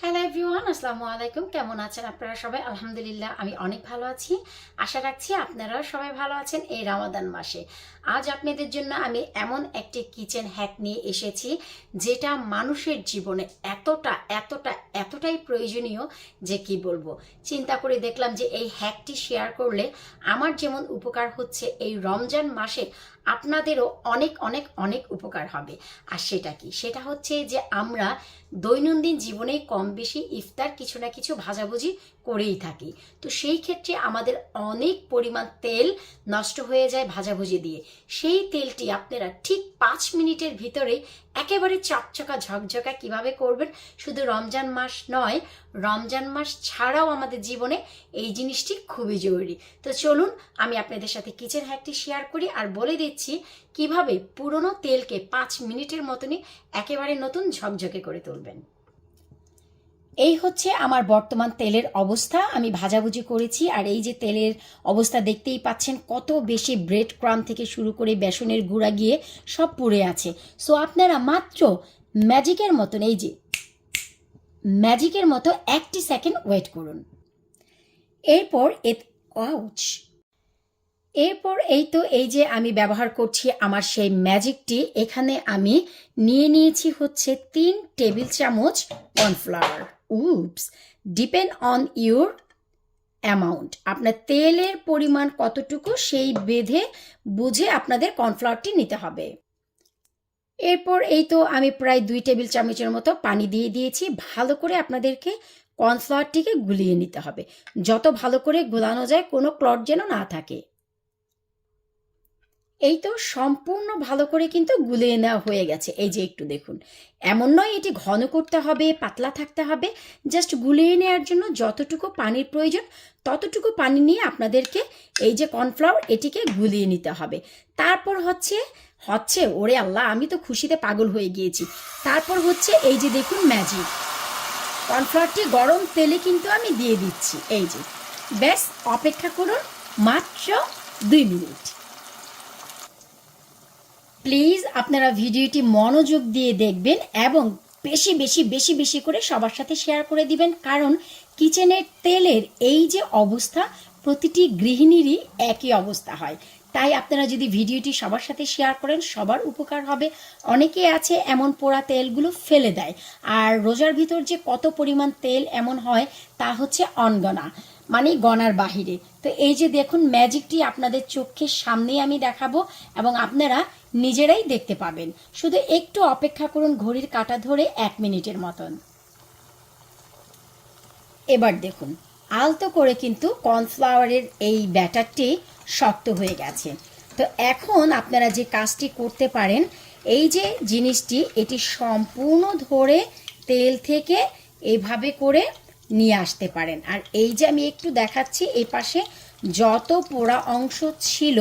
Hello everyone আসসালামু আলাইকুম। কেমন আছেন আপনারা সবাই? আলহামদুলিল্লাহ, আমি অনেক ভালো আছি। আশা রাখছি আপনারাও সবাই ভালো আছেন এই রামাদান মাসে। আজ আপনাদের জন্য আমি এমন একটি কিচেন হ্যাক নিয়ে এসেছি, যেটা মানুষের জীবনে এতটা এতটা এতটাই প্রয়োজনীয় যে কি বলব? চিন্তা করে দেখলাম যে এই হ্যাকটি শেয়ার করলে আমার যেমন উপকার হচ্ছে, এই রমজান মাসে আপনাদেরও অনেক অনেক অনেক উপকার হবে। আর সেটা কি? সেটা হচ্ছে যে আমরা দৈনন্দিন জীবনে কম বেশি ইফতার কিছু না কিছু ভাজাভুজি করেই থাকি। তো সেই ক্ষেত্রে আমাদের অনেক পরিমাণ তেল নষ্ট হয়ে যায় ভাজাভুজি দিয়ে। সেই তেলটি আপনারা ঠিক পাঁচ মিনিটের ভিতরে একেবারে চকচকা ঝকঝকা কীভাবে করবেন? শুধু রমজান মাস নয়, রমজান মাস ছাড়াও আমাদের জীবনে এই জিনিসটি খুবই জরুরি। তো চলুন, আমি আপনাদের সাথে কিচেন হ্যাকটি শেয়ার করি আর বলে দিচ্ছি কীভাবে পুরনো তেলকে পাঁচ মিনিটের মতনই একেবারে নতুন ঝকঝকে করে তুলবেন। এই হচ্ছে আমার বর্তমান তেলের অবস্থা। আমি ভাজাভুজি করেছি আর এই যে তেলের অবস্থা দেখতেই পাচ্ছেন, কত বেশি ব্রেড ক্রাম থেকে শুরু করে বেসনের গুঁড়া গিয়ে সব পুড়ে আছে। সো আপনারা মাত্র ম্যাজিকের মতন, এই যে ম্যাজিকের মতো একটি সেকেন্ড ওয়েট করুন। এরপর এ এরপর এই তো, এই যে আমি ব্যবহার করছি আমার সেই ম্যাজিকটি এখানে আমি নিয়ে নিয়েছি হচ্ছে তিন টেবিল চামচ cornflour oops depend on your amount আপনার তেলের পরিমাণ কতটুকু সেই বেঁধে বুঝে আপনাদের কর্নফ্লাওয়ারটি নিতে হবে। এরপর এই তো আমি প্রায় দুই টেবিল চামচের মতো পানি দিয়ে দিয়েছি। ভালো করে আপনাদেরকে কর্নফ্লাওয়ারটিকে গুলিয়ে নিতে হবে। যত ভালো করে গোলানো যায় কোনো ক্লট যেন না থাকে। এই তো সম্পূর্ণ ভালো করে কিন্তু গুলিয়ে নেওয়া হয়ে গেছে। এই যে একটু দেখুন। এমন নয় এটি ঘন করতে হবে, পাতলা থাকতে হবে। জাস্ট গুলিয়ে নেওয়ার জন্য যতটুকু পানির প্রয়োজন, ততটুকু পানি নিয়ে আপনাদেরকে এই যে কর্নফ্লাওয়ার, এটিকে গুলিয়ে নিতে হবে। তারপর হচ্ছে হচ্ছে, ওরে আল্লাহ, আমি তো খুশিতে পাগল হয়ে গিয়েছি। তারপর হচ্ছে এই যে দেখুন ম্যাজিক কর্নফ্লাওয়ারটি গরম তেলে কিন্তু আমি দিয়ে দিচ্ছি। এই যে, ব্যাস, অপেক্ষা করুন মাত্র দুই মিনিট। প্লিজ আপনারা ভিডিওটি মনোযোগ দিয়ে দেখবেন এবং বেশি বেশি বেশি বেশি করে সবার সাথে শেয়ার করে দিবেন। কারণ কিচেনের তেলের এই যে অবস্থা, প্রতিটি গৃহিণীরই একই অবস্থা হয়। তাই আপনারা যদি ভিডিওটি সবার সাথে শেয়ার করেন, সবার উপকার হবে। অনেকে আছে এমন পোড়া তেলগুলো ফেলে দেয়। আর রোজার ভিতর যে কত পরিমাণ তেল এমন হয়, তা হচ্ছে অনগণা মানে গনার বাহিরে। তো এই যে দেখুন, ম্যাজিকটি আপনাদের চোখের সামনেই আমি দেখাবো এবং আপনারা নিজেরাই দেখতে পাবেন। শুধু একটু অপেক্ষা করুন ঘড়ির কাঁটা ধরে এক মিনিটের মতন। এবার দেখুন, আলতো করে কিন্তু কর্নফ্লাওয়ারের এই ব্যাটারটি শক্ত হয়ে গেছে। তো এখন আপনারা যে কাজটি করতে পারেন, এই যে জিনিসটি, এটি সম্পূর্ণ ধরে তেল থেকে এভাবে করে নিয়ে আসতে পারেন। আর এই যে আমি একটু দেখাচ্ছি এই পাশে যত পোড়া অংশ ছিল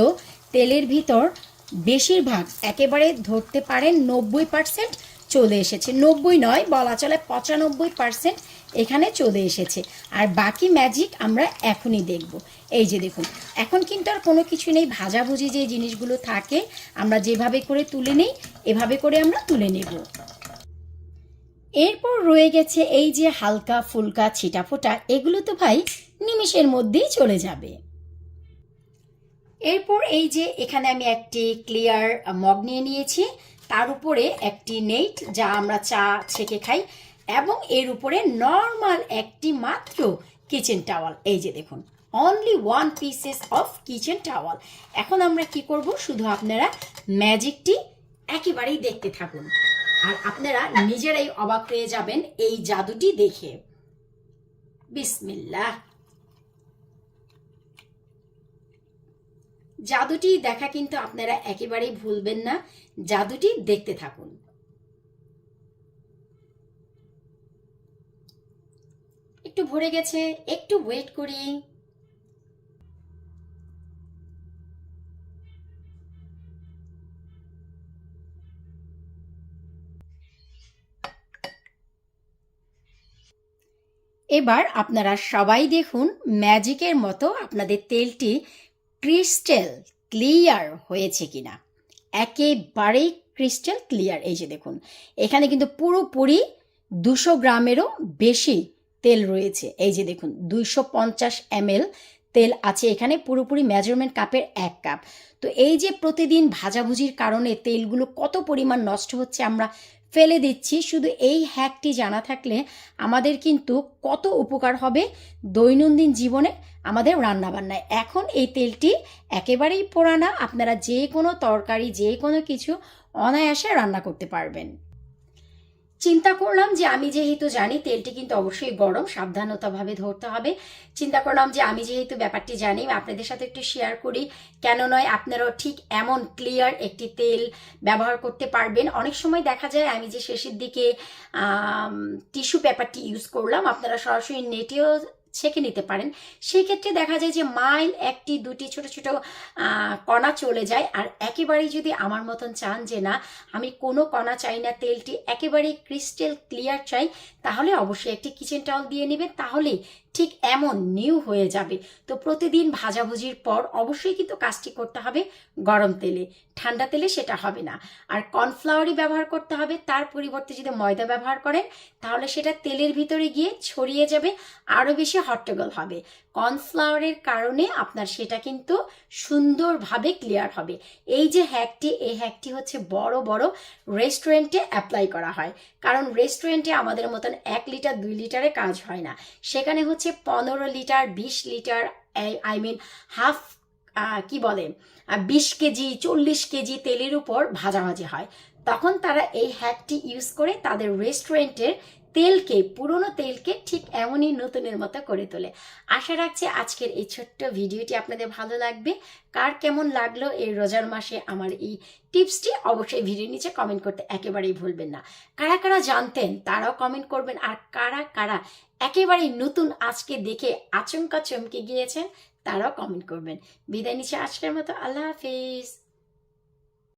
তেলের ভিতর বেশিরভাগ একেবারে ধরতে পারেন নব্বই পার্সেন্ট চলে এসেছে। নব্বই নয়, বলা চলে পঁচানব্বই পার্সেন্ট এখানে চলে এসেছে। আর বাকি ম্যাজিক আমরা এখনই দেখব। এই যে দেখুন, এখন কিন্তু আর কোনো কিছু নেই, ভাজাভুজি যে জিনিসগুলো থাকে, আমরা যেভাবে করে তুলে নেই, এভাবে করে আমরা তুলে নেব। এরপর রয়ে গেছে এই যে হালকা ফুলকা ছিটাফোটা, এগুলো তো ভাই নিমিষের মধ্যেই চলে যাবে। এরপর এই যে এখানে আমি একটি ক্লিয়ার মগ নিয়ে নিয়েছি। তার উপরে একটি নেট যা আমরা চা ছেঁকে খাই এবং এর উপরে নর্মাল একটি মাত্র কিচেন টাওয়াল এই যে দেখুন only one pieces of kitchen towel এখন আমরা কি করব? শুধু আপনারা ম্যাজিকটি একেবারেই দেখতে থাকুন। আর আপনারা নিজেরাই অবাক হয়ে যাবেন এই জাদুটি দেখে। বিসমিল্লাহ। জাদুটি দেখা কিন্তু আপনারা একেবারেই ভুলবেন না। জাদুটি দেখতে থাকুন। একটু ভরে গেছে, একটু ওয়েট করি। এবার আপনারা সবাই দেখুন, ম্যাজিকের মতো আপনাদের তেলটি ক্রিস্টাল ক্লিয়ার হয়েছে কিনা? একেবারেই ক্রিস্টাল ক্লিয়ার। এই যে দেখুন, এখানে কিন্তু পুরোপুরি দুশো গ্রামেরও বেশি তেল রয়েছে। এই যে দেখুন, দুইশো পঞ্চাশ এমএল তেল আছে এখানে, পুরোপুরি মেজারমেন্ট কাপের এক কাপ তো এই যে প্রতিদিন ভাজাভুজির কারণে তেলগুলো কত পরিমাণ নষ্ট হচ্ছে আমরা ফেলে দিচ্ছি। শুধু এই হ্যাকটি জানা থাকলে আমাদের কিন্তু কত উপকার হবে। দৈনন্দিন জীবনে আমাদের রান্নাবান্নায়। এখন এই তেলটি একেবারেই পোড়ানা। আপনারা যে কোনো তরকারি যে কোনো কিছু অনায়াসে রান্না করতে পারবেন। চিন্তা করলাম যে আমি যেহেতু জানি তেলটি কিন্তু অবশ্যই গরম, সাবধানতাভাবে ধরতে হবে। চিন্তা করলাম যে আমি যেহেতু ব্যাপারটি জানি আপনাদের সাথে একটু শেয়ার করি। কেন নয়, আপনারাও ঠিক এমন ক্লিয়ার একটি তেল ব্যবহার করতে পারবেন। অনেক সময় দেখা যায় আমি যে শেষের দিকে টিস্যু পেপারটি ইউজ করলাম, আপনারা সরাসরি নেটেও ছেঁকে নিতে পারেন। সেই ক্ষেত্রে দেখা যায় যে মাইল একটি, দুটি ছোট ছোট কণা চলে যায়। আর একেবারেই যদি আমার মতন চান যে না, আমি কোনো কণা চাই না, তেলটি একেবারেই ক্রিস্টেল ক্লিয়ার চাই, তাহলে অবশ্যই একটি কিচেন টাওয়াল দিয়ে নেবেন। তাহলেই ঠিক এমন নিউ হয়ে যাবে। তো প্রতিদিন ভাজাভুজির পর অবশ্যই কিন্তু কাজটি করতে হবে গরম তেলে। ঠান্ডা তেলে সেটা হবে না। আর কর্নফ্লাওয়ারই ব্যবহার করতে হবে, তার পরিবর্তে যদি ময়দা ব্যবহার করেন, তাহলে সেটা তেলের ভিতরে গিয়ে ছড়িয়ে যাবে আরও বেশি হট্টগোল হবে। কর্নফ্লাওয়ারের কারণে আপনার সেটা কিন্তু সুন্দরভাবে ক্লিয়ার হবে। এই যে হ্যাকটি এই হ্যাকটি হচ্ছে বড় বড় রেস্টুরেন্টে অ্যাপ্লাই করা হয়। কারণ রেস্টুরেন্টে আমাদের মতন এক লিটার দুই লিটারে কাজ হয় না। সেখানে হচ্ছে পনেরো লিটার বিশ লিটার আই মিন হাফ কি বলে? বিশ কেজি, চল্লিশ কেজি তেলের উপর ভাজাভাজি হয়। তখন তারা এই হ্যাকটি ইউজ করে তাদের রেস্টুরেন্টের তেলকে, পুরনো তেলকে ঠিক এমনই নতুনের মতো করে তোলে। আশা রাখছি আজকের এই ছোট্ট ভিডিওটি আপনাদের ভালো লাগবে। কার কেমন লাগল এই রোজার মাসে আমার এই টিপসটি অবশ্যই ভিডিও নিচে কমেন্ট করতে একেবারেই ভুলবেন না। কারা কারা জানতেন তারাও কমেন্ট করবেন। আর কারা কারা একেবারেই নতুন আজকে দেখে আচমকা চমকে গিয়েছেন তারাও কমেন্ট করবেন। বিদায় নিচ্ছে আজকের মতো। আল্লাহ হাফিজ।